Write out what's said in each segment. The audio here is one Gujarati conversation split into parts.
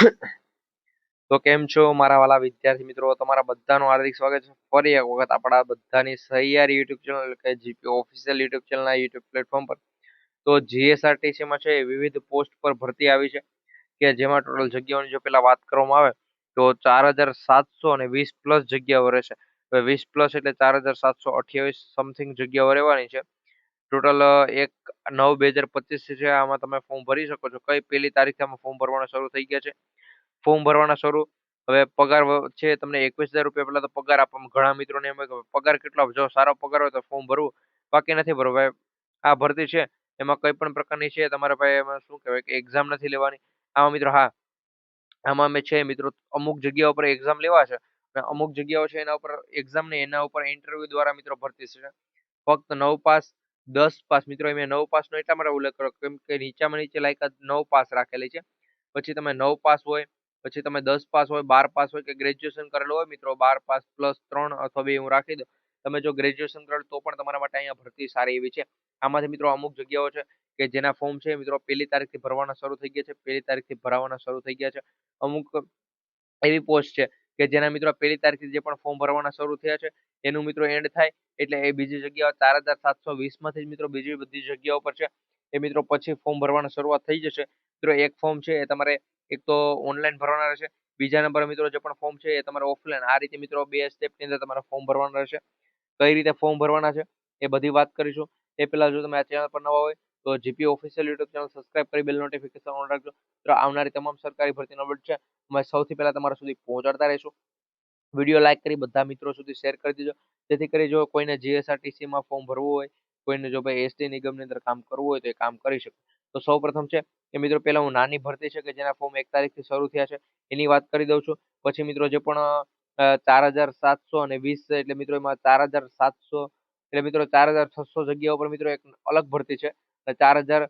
તો કેમ છો મારા વાલા વિદ્યાર્થી મિત્રો? તમારા બધાનું હાર્દિક સ્વાગત છે. ફરી એક વખત આપણા બધાની સહિયારી યુટ્યુબ ચેનલ કે જીપી ઓફિશિયલ યુટ્યુબ ચેનલના યુટ્યુબ પ્લેટફોર્મ પર. તો જીએસઆરટીસીમાં છે વિવિધ પોસ્ટ પર ભરતી આવી છે કે જેમાં ટોટલ જગ્યાઓની જો પેલા વાત કરવામાં આવે તો ચાર હજાર સાતસો અને વીસ પ્લસ જગ્યાઓ રહેશે. વીસ પ્લસ એટલે ચાર હજાર સાતસો અઠ્યાવીસ સમથિંગ જગ્યાઓ રહેવાની છે. ટોટલ એક નવ બે હજાર પચીસ છે, આમાં તમે ફોર્મ ભરી શકો છો. કઈ પહેલી તારીખથી આમાં ફોર્મ ભરવાના શરૂ થઈ ગયા છે? ફોર્મ ભરવાના શરૂ, હવે પગાર છે તમને એકવીસ હજાર રૂપિયા પહેલાં તો પગાર આપવામાં ઘણા મિત્રોને એમ કે પગાર કેટલો જો સારો પગાર હોય તો ફોર્મ ભરવું, બાકી નથી ભરવું. ભાઈ આ ભરતી છે, એમાં કંઈ પણ પ્રકારની છે, તમારે ભાઈ એમાં શું કહેવાય કે એક્ઝામ નથી લેવાની. આમાં મિત્રો હા, આમાં અમે છે મિત્રો અમુક જગ્યાઓ પર એક્ઝામ લેવા છે અને અમુક જગ્યાઓ છે એના ઉપર એક્ઝામ ને એના ઉપર ઇન્ટરવ્યુ દ્વારા મિત્રો ભરતી છે. ફક્ત નવ પાસ દસ પાસ મિત્રો મેં નવ પાસનો એટલા માટે ઉલ્લેખ કર્યો, કેમ કે નીચામાં નીચે લાયકાત નવ પાસ રાખેલી છે. પછી તમે નવ પાસ હોય, પછી તમે દસ પાસ હોય, બાર પાસ હોય કે ગ્રેજ્યુએશન કરેલું હોય મિત્રો, બાર પાસ પ્લસ ત્રણ અથવા બે હું રાખી દઉં. તમે જો ગ્રેજ્યુએશન કરેલું તો પણ તમારા માટે અહીંયા ભરતી સારી એવી છે. આમાંથી મિત્રો અમુક જગ્યાઓ છે કે જેના ફોર્મ છે મિત્રો પહેલી તારીખથી ભરવાના શરૂ થઈ ગયા છે, પહેલી તારીખથી ભરાવાના શરૂ થઈ ગયા છે. અમુક એવી પોસ્ટ છે કે જેના મિત્રો પહેલી તારીખથી જે પણ ફોર્મ ભરવાના શરૂ થયા છે, એનું મિત્રો એન્ડ થાય, એટલે એ બીજી જગ્યાઓ ચાર હજાર સાતસો વીસમાંથી જ મિત્રો બીજી બધી જગ્યાઓ પર છે, એ મિત્રો પછી ફોર્મ ભરવાની શરૂઆત થઈ જશે. મિત્રો એક ફોર્મ છે એ તમારે એક તો ઓનલાઈન ભરવાના રહેશે, બીજા નંબર મિત્રો જે પણ ફોર્મ છે એ તમારે ઓફલાઈન આ રીતે મિત્રો બે સ્ટેપની અંદર તમારે ફોર્મ ભરવાના રહેશે. કઈ રીતે ફોર્મ ભરવાના છે એ બધી વાત કરીશું. એ પહેલાં જો તમે આ ચેનલ પર નવા હોય તો GP official YouTube channel subscribe કરી બેલ નોટિફિકેશન ઓન રાખજો. તો આવનારી તમામ સરકારી ભરતીનો અપડેટ છે. અમે સૌથી પહેલાં તમારા સુધી પહોંચાડતા રહીશું. વીડિયો લાઇક કરી, બધા મિત્રો સુધી શેર કરી દેજો. જેથી કરી જો કોઈને જીએસઆરટીસીમાં ફોર્મ ભરવું હોય, કોઈને જો ભાઈ એસટી નિગમની અંદર કામ કરવું હોય તો એ કામ કરી શકે. તો સૌ છે એ મિત્રો, પહેલાં હું નાની ભરતી છે કે જેના ફોર્મ એક તારીખથી શરૂ થયા છે, એની વાત કરી દઉં છું. પછી મિત્રો જે પણ ચાર હજાર સાતસો અને વીસ એટલે મિત્રો એમાં ચાર હજાર સાતસો, એટલે મિત્રો ચાર હજાર છસો જગ્યાઓ પર મિત્રો એક અલગ ભરતી છે. ચાર હજાર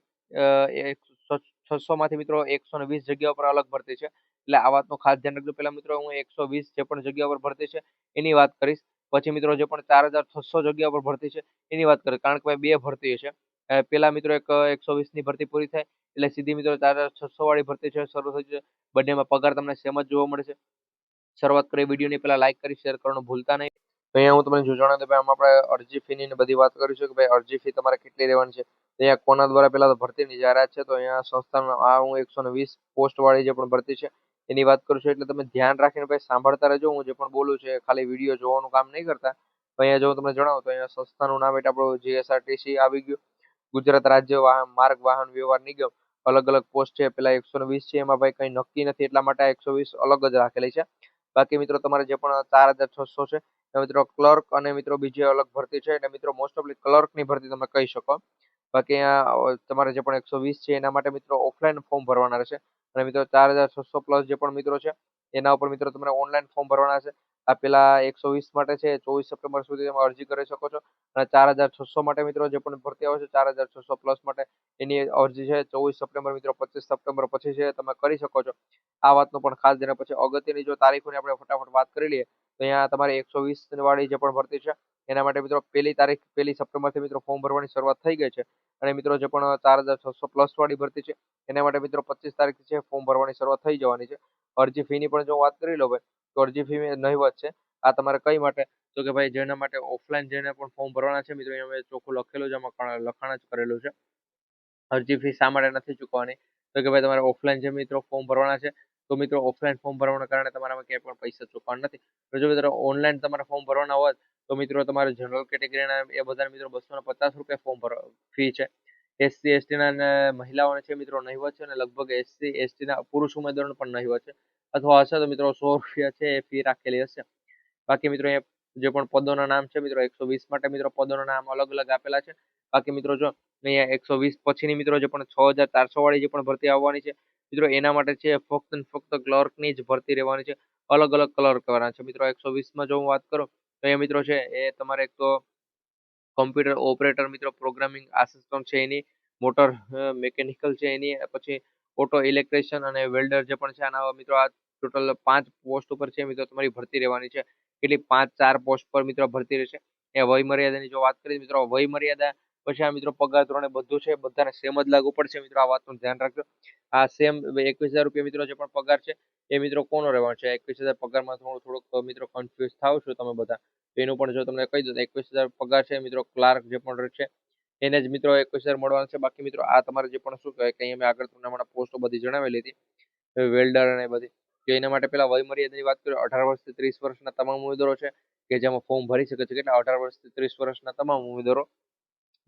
છસો માંથી મિત્રો એકસો વીસ જગ્યા પર અલગ ભરતી છે. એટલે આ વાતનું ખાસ ધ્યાન રાખજો. પહેલા મિત્રો હું એકસો વીસ જે પણ જગ્યા પર ભરતી છે, એની વાત કરીશ. પછી મિત્રો જે પણ ચાર હજાર, છસો જગ્યા પર ભરતી છે, એની વાત કરીશ. કારણ કે ભાઈ બે ભરતી છે. પેલા મિત્રો એક એકસો વીસની ભરતી પૂરી થાય, એટલે સીધી મિત્રો ચાર હજાર, છસો વાળી ભરતી છે. શરૂ થઈ છે બંનેમાં પગાર તમને સેમ જ જોવા મળશે. શરૂઆત કરી વિડીયોની પહેલા લાઈક કરી શેર કરવાનું ભૂલતા નહીં. અહીંયા હું તમને જો જણાવી ભાઈ આમાં આપણે અરજી ફીની બધી વાત કરીશું કે ભાઈ અરજી ફી તમારે કેટલી રહેવાની છે? અહીંયા કોના દ્વારા પહેલા તો ભરતીની જાહેરાત છે, તો અહીંયા સંસ્થામાં આ હું એકસો ને વીસ પોસ્ટ વાળી જે પણ ભરતી છે, એની વાત કરું છું, એટલે તમે ધ્યાન રાખીને ભાઈ સાંભળતા રહેજો, હું જે પણ બોલું છે ખાલી વીડિયો જોવાનું કામ નહીં કરતા. અહીંયા જો હું તમને જણાવું, તો અહીંયા સંસ્થાનું નામ એટલે આપણું જીએસઆરટીસી આવી ગયું. ગુજરાત રાજ્ય વાહન માર્ગ વાહન વ્યવહાર નિગમ અલગ અલગ પોસ્ટ છે, પેલા એકસો ને વીસ છે, એમાં ભાઈ કઈ નક્કી નથી, એટલા માટે આ એકસો વીસ અલગ જ રાખેલી છે. બાકી મિત્રો તમારે જે પણ ચાર હજાર છસો છે મિત્રો ક્લર્ક અને મિત્રો બીજી અલગ ભરતી છે, એટલે મિત્રો મોસ્ટ ઓફલી ક્લર્કની ભરતી તમે કહી શકો. બાકી તમારે જે પણ એકસો વીસ છે એના માટે મિત્રો ઓફલાઈન ફોર્મ ભરવાના રહેશે. અને મિત્રો ચાર હજાર છસો પ્લસ જે પણ મિત્રો છે, એના ઉપર મિત્રો તમારે ઓનલાઈન ફોર્મ ભરવાના છે આ પેલા એકસો વીસ માટે છે, ચોવીસ સપ્ટેમ્બર સુધી તમે અરજી કરી શકો છો. અને ચાર હજાર છસો માટે મિત્રો જે પણ ભરતી આવે છે, ચાર હજાર છસો પ્લસ માટે એની અરજી છે, ચોવીસ સપ્ટેમ્બર મિત્રો, પચીસ સપ્ટેમ્બર પછી છે, તમે કરી શકો છો. આ વાતનું પણ ખાસ ધ્યાન પછી અગત્યની જો તારીખોની આપણે ફટાફટ વાત કરી લઈએ, તો અહીંયા તમારે એકસો વીસ વાળી જે પણ ભરતી છે એના માટે મિત્રો પહેલી તારીખ, પહેલી સપ્ટેમ્બરથી મિત્રો ફોર્મ ભરવાની શરૂઆત થઈ ગઈ છે અને મિત્રો જે પણ ચાર હજાર છસો પ્લસ વાળી ભરતી છે, એના માટે મિત્રો પચીસ તારીખથી છે ફોર્મ ભરવાની શરૂઆત થઈ જવાની છે. અરજી ફીની પણ જો વાત કરી લો ભાઈ, તો અરજી ફી નહીવત છે. આ તમારે કઈ માટે? તો કે ભાઈ જેના માટે ઓફલાઈન જેને પણ ફોર્મ ભરવાના છે મિત્રો અહીંયા મેં ચોખ્ખું લખેલું છે, આમાં લખાણ જ કરેલું છે. અરજી ફી શા માટે નથી ચૂકવાની તો કે ભાઈ તમારે ઓફલાઈન જે મિત્રો ફોર્મ ભરવાના છે, તો મિત્રો ઓફલાઈન ફોર્મ ભરવાના કારણે તમારામાં ક્યાંય પણ પૈસા ચૂકવાના નથી. જો મિત્રો ઓનલાઈન તમારે ફોર્મ ભરવાના હોય તો મિત્રો તમારે જનરલ કેટેગરીના એ બધા મિત્રો બસો પચાસ રૂપિયા ફોર્મ ભર ફી છે. એસસી એસટીના મહિલાઓને છે મિત્રો નહીવત છે અને લગભગ એસસી એસટીના પુરુષ ઉમેદવારોને પણ નહીવત છે. અથવા હશે તો મિત્રો સો રૂપિયા છે એ ફી રાખેલી હશે. બાકી મિત્રો અહીંયા જે પણ પદોના નામ છે મિત્રો એકસો વીસ માટે મિત્રો પદોના નામ અલગ અલગ આપેલા છે. બાકી મિત્રો જો અહીંયા એકસો વીસ પછીની મિત્રો જે પણ છ હજાર ચારસો વાળી જે પણ ભરતી આવવાની છે, મિત્રો એના માટે છે ફક્ત ફક્ત ક્લર્કની જ ભરતી રહેવાની છે. અલગ અલગ કલર કરવાના છે. મિત્રો એકસો વીસમાં જો હું વાત કરું તો એ મિત્રો છે એ તમારે એક તો કોમ્પ્યુટર ઓપરેટર મિત્રો પ્રોગ્રામિંગ આસિસ્ટન્ટ છે એની મોટર મેકેનિકલ છે એની, પછી ઓટો ઇલેક્ટ્રિશિયન અને વેલ્ડર જે પણ છે આના મિત્રો આ ટોટલ પાંચ પોસ્ટ ઉપર છે મિત્રો તમારી ભરતી રહેવાની છે. કેટલી? પાંચ ચાર પોસ્ટ પર મિત્રો ભરતી રહેશે. એ વય મર્યાદાની જો વાત કરીએ મિત્રો વય મર્યાદા પછી આ મિત્રો પગાર ધોરણ બધું છે, બધાને સેમ જ લાગુ પડશે મિત્રો, આ વાતનું ધ્યાન રાખજો. આ સેમ એકવીસ હજાર રૂપિયા મિત્રો જે પણ પગાર છે, એ મિત્રો કોનો રહેવાનો છે? એકવીસ હજાર પગારમાં થોડું, થોડુંક મિત્રો કન્ફ્યુઝ થાવ છો તમે બધા. એનું પણ જો તમને કહી દઉં એકવીસ હજાર પગાર છે, મિત્રો ક્લાર્ક જે પણ છે, એને જ મિત્રો એકવીસ હજાર મળવાનું છે. બાકી મિત્રો આ તમારે જે પણ શું કહેવાય કે અહીંયા મેં આગળ તમને હમણાં પોસ્ટો બધી જણાવેલી હતી વેલ્ડર અને બધી. કે એના માટે પેલા વયમર્યાદાની વાત કરીએ, અઢાર વર્ષથી ત્રીસ વર્ષના તમામ ઉમેદવારો છે, કે જેમાં ફોર્મ ભરી શકે છે. કેટલા? અઢાર વર્ષથી ત્રીસ વર્ષના તમામ ઉમેદવારો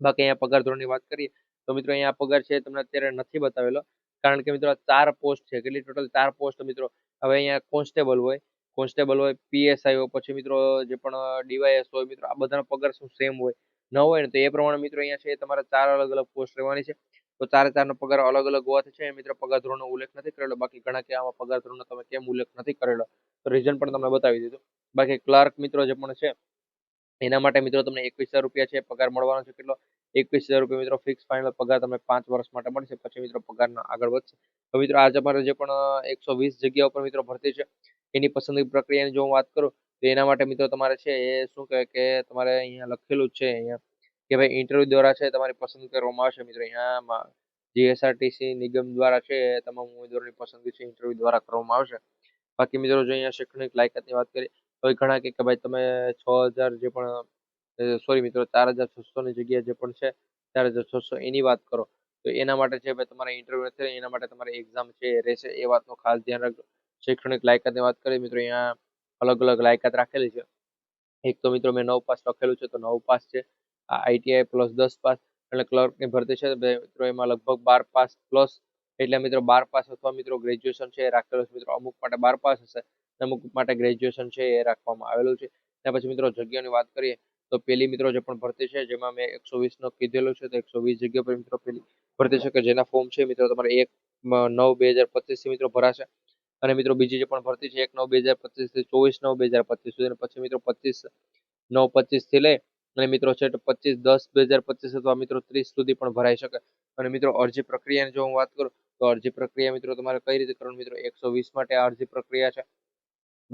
બાકી અહીંયા પગાર ધોરણની વાત કરીએ, તો મિત્રો અહીંયા પગાર છે તમને અત્યારે નથી બતાવેલો, કારણ કે મિત્રો ચાર પોસ્ટ છે, કેટલી ટોટલ ચાર પોસ્ટ મિત્રો? હવે અહીંયા કોન્સ્ટેબલ હોય કોન્સ્ટેબલ હોય પીએસઆઈ હોય, પછી મિત્રો જે પણ ડીવાયએસ હોય, મિત્રો આ બધાનો પગાર શું સેમ હોય, ન હોય ને, તો એ પ્રમાણે મિત્રો અહીંયા છે તમારે ચાર અલગ અલગ પોસ્ટ રહેવાની છે, તો ચારે ચારનો પગાર અલગ અલગ હોવાથી છે મિત્રો પગાર ધોરણનો ઉલ્લેખ નથી કરેલો, બાકી ઘણા કે આમાં પગાર ધોરણનો તમે કેમ ઉલ્લેખ નથી કરેલો, તો રીઝન પણ તમને બતાવી દીધું. બાકી ક્લાર્ક મિત્રો જે પણ છે એના માટે મિત્રો તમને એકવીસ રૂપિયા છે, પગાર મળવાનો છે કેટલો? એકવીસ રૂપિયા મિત્રો ફિક્સ ફાઇનલ પગાર તમને પાંચ વર્ષ માટે મળશે, પછી મિત્રો પગારના આગળ વધશે. તો મિત્રો આજે અમારે જે પણ એકસો જગ્યા ઉપર મિત્રો ભરતી છે, એની પસંદગી પ્રક્રિયાની જો હું વાત કરું, તો એના માટે મિત્રો તમારે છે એ શું કહેવાય કે તમારે અહીંયા લખેલું છે અહીંયા કે ભાઈ ઇન્ટરવ્યુ દ્વારા છે તમારી પસંદ કરવામાં આવશે. મિત્રો અહીંયા જીએસઆરટીસી નિગમ દ્વારા છે તમામ ઉમેદવારોની પસંદગી છે ઇન્ટરવ્યુ દ્વારા કરવામાં આવશે. બાકી મિત્રો જો અહીંયા શૈક્ષણિક લાયકાતની વાત કરીએ તો ઘણા કે ભાઈ તમે છ હજાર જે પણ સોરી મિત્રો, ચાર હજાર છસોની જગ્યા જે પણ છે, ચાર હજાર છસો એની વાત કરો. તો એના માટે છે ભાઈ તમારે ઇન્ટરવ્યુ નથી એના માટે તમારે એક્ઝામ છે રહેશે, એ વાતનું ખાસ ધ્યાન રાખજો. શૈક્ષણિક લાયકાતની વાત કરીએ મિત્રો, અહીંયા અલગ અલગ લાયકાત રાખેલી છે. એક તો મિત્રો મેં નવ પાસ લખેલું છે, તો નવ પાસ છે. આ આઈટીઆઈ પ્લસ દસ પાસ એટલે ક્લર્કની ભરતી છે મિત્રો એમાં લગભગ બાર પાસ પ્લસ એટલે મિત્રો બાર પાસ અથવા મિત્રો ગ્રેજ્યુએશન છે રાખેલું છે મિત્રો. અમુક માટે બાર પાસ હશે. અમુક માટે ગ્રેજ્યુએશન છે એ રાખવામાં આવેલું છે. ત્યાર પછી મિત્રો જગ્યાની વાત કરીએ તો પેલી મિત્રો જે પણ ભરતી છે જેમાં મેં એકસો વીસ નો કીધેલું છે તો એકસો વીસ જગ્યા પર મિત્રો પેલી ભરતી છે કે જેના ફોર્મ છે મિત્રો તમારે એક નવ, બે હજાર પચીસથી મિત્રો ભરાશે. અને મિત્રો બીજી જે પણ ભરતી છે એક, નવ, બે હજાર પચીસથી ચોવીસ, નવ, બે હજાર પચીસ સુધી પછી મિત્રો પચીસ, નવ પચીસથી લઈ અને મિત્રો છે પચીસ, દસ, બે હજાર પચીસ અથવા મિત્રો ત્રીસ સુધી પણ ભરાઈ શકે. અને મિત્રો અરજી પ્રક્રિયાની જો હું વાત કરું તો અરજી પ્રક્રિયા મિત્રો તમારે કઈ રીતે કરવાનું મિત્રો? એકસો વીસ માટે આ અરજી પ્રક્રિયા છે.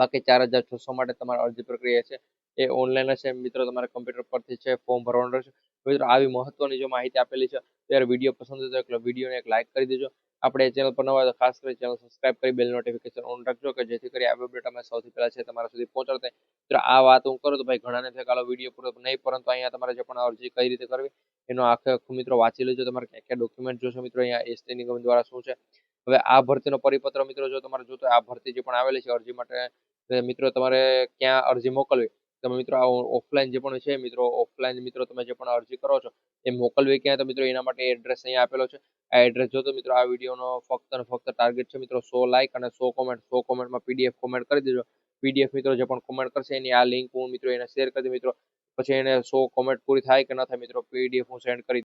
બાકી ચાર હજાર છસો માટે તમારે અરજી પ્રક્રિયા છે. એ ઓનલાઈન હશે મિત્રો, તમારે કમ્પ્યુટર પરથી છે ફોર્મ ભરવાનું રહેશે. મિત્રો, આવી મહત્વની જો માહિતી આપેલી છે, ત્યારે વીડિયો પસંદ હતો એટલે વિડીયોને એક લાઇક કરી દેજો. આપણે ચેનલ પર નવા તો ખાસ કરી ચેનલ સબસ્ક્રાઇબ કરી બેલ નોટિફિકેશન ઓન રાખજો કે જેથી કરી આવી અપડેટ અમે સૌથી પહેલાં છે તમારા સુધી પહોંચાડતા મિત્રો, આ વાત હું કરું તો ભાઈ ઘણાને થાય કાલો વીડિયો પૂરો નહીં, પરંતુ અહીંયા તમારે જે પણ અરજી કઈ રીતે કરવી, એનો આખે આખું મિત્રો વાંચી લેજો. તમારે ક્યાં ક્યાં ડોક્યુમેન્ટ જોશો મિત્રો, અહીંયા એસટી નિગમ દ્વારા શું છે? હવે આ ભરતીનો પરિપત્ર મિત્રો, જો તમારે જોતો આ ભરતી જે પણ આવેલી છે અરજી માટે મિત્રો તમારે ક્યાં અરજી મોકલવી? તમે મિત્રો આ ઓફલાઈન જે પણ છે, મિત્રો, ઓફલાઈન મિત્રો તમે જે પણ અરજી કરો છો, એ મોકલવી ક્યાં? તો મિત્રો એના માટે એડ્રેસ અહીંયા આપેલો છે. આ એડ્રેસ જોતો મિત્રો, આ વિડીયોનો ફક્ત અને ફક્ત ટાર્ગેટ છે મિત્રો, સો લાઇક અને સો કોમેન્ટ. સો કોમેન્ટમાં પીડીએફ કોમેન્ટ કરી દેજો. પીડીએફ મિત્રો જે પણ કોમેન્ટ કરશે, એની આ લિંક હું મિત્રો એને શેર કરી દઉં મિત્રો. પછી એને સો કોમેન્ટ પૂરી થાય કે ન થાય મિત્રો, પીડીએફ હું સેન્ડ કરી